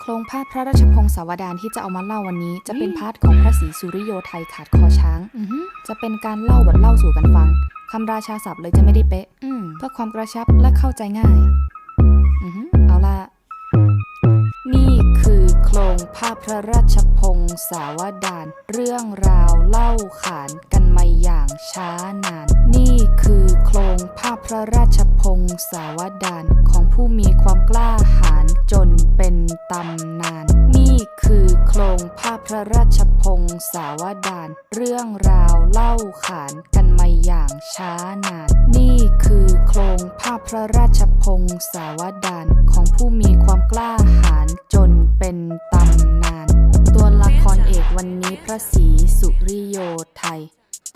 โครงภาพพระราชพงศาวดารที่จะเอามาเล่าวันนี้ จะเป็นพาร์ทของพระศรีสุริโยไทยขาดคอช้างอือหือจะเป็นการเล่าแบบเล่าสู่กันฟังคำราชาศัพท์เลยจะไม่ได้เป๊ะอืมเพื่อความกระชับและเข้าใจง่าย อือ รงภาพพระราชพงศาวดารเรื่องราวเล่าขานกันมาอย่างช้านาน นี่คือโครงภาพพระราชพงศาวดารของผู้มีความกล้าหาญจนเป็นตำนาน นี่คือโครงภาพพระราชพงศาวดารเรื่องราวเล่าขานกันมาอย่างช้านาน นี่คือโครงภาพพระราชพงศาวดารของผู้มีความกล้าหาญจน เป็นตำนาน ตัวละครเอกวันนี้พระศรีสุริโยไทย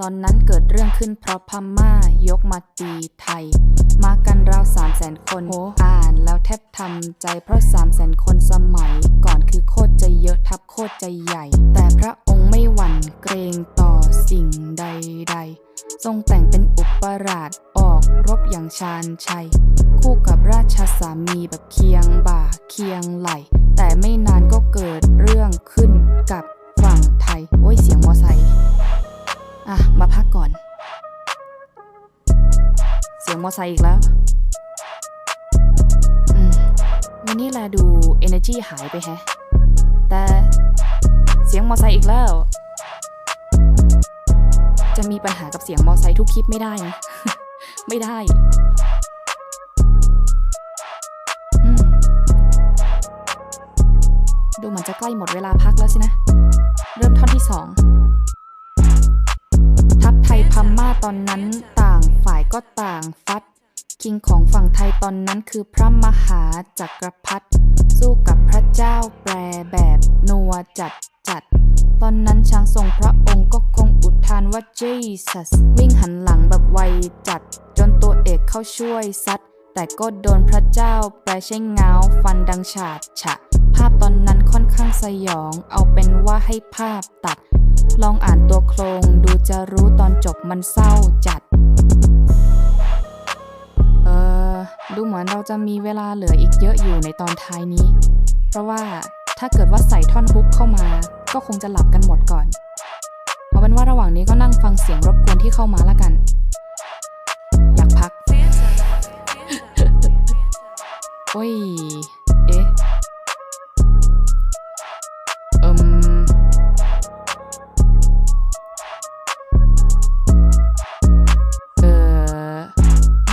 ตอนนั้นเกิดเรื่องขึ้นเพราะพม่ายกมาตีไทย มากันราวสามแสนคนโหอ่านแล้วแทบทำใจเพราะสามแสนคนสมัย ก่อนคือโคตรจะเยอะทับโคตรจะใหญ่ แต่พระองค์ไม่หวั่นเกรงต่อสิ่งใด ๆ ทรงแต่งเป็นอุปราชออกรบอย่างชาญชัย คู่กับราชสามีแบบเคียงบ่าเคียงไหล แต่ไม่นานก็เกิดเรื่องขึ้นกับฝั่งไทย โอ้ยเสียงมอไซค์อะ มาพักก่อน เสียงมอไซค์อีกแล้ววันนี้แลดู energy หายไปแฮะ แต่เสียงมอไซค์อีกแล้ว จะมีปัญหากับเสียงมอไซค์ทุกคลิปไม่ได้นะ ไม่ได้ ดูเหมือนจะใกล้หมดเวลาพักแล้วสินะ เริ่มท่อนที่สองทัพไทยพม่าตอนนั้นต่างฝ่ายก็ต่างฟัด คิงของฝั่งไทยตอนนั้นคือพระมหาจักรพรรดิสู้กับพระเจ้าแปรแบบนัวจัดจัด ตอนนั้นช้างทรงพระองค์ก็คงอุทานว่า Jesus วิ่งหันหลังแบบไวจัด จนตัวเอกเข้าช่วยซัด แต่ก็โดนพระเจ้าแปรใช้เงาฟันดังฉาดฉะ ค่อนข้างสยอง เอาเป็นว่าให้ภาพตัด ลองอ่านตัวโครงดูจะรู้ตอนจบมันเศร้าจัด เออ ดูเหมือนเราจะมีเวลาเหลืออีกเยอะอยู่ในตอนท้ายนี้ เพราะว่าถ้าเกิดว่าใส่ท่อนฮุกเข้ามา ก็คงจะหลับกันหมดก่อน เอาเป็นว่าระหว่างนี้ก็นั่งฟังเสียงรบกวนที่เข้ามาแล้วกัน อยากพัก โอ้ย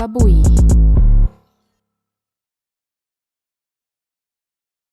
Babuí.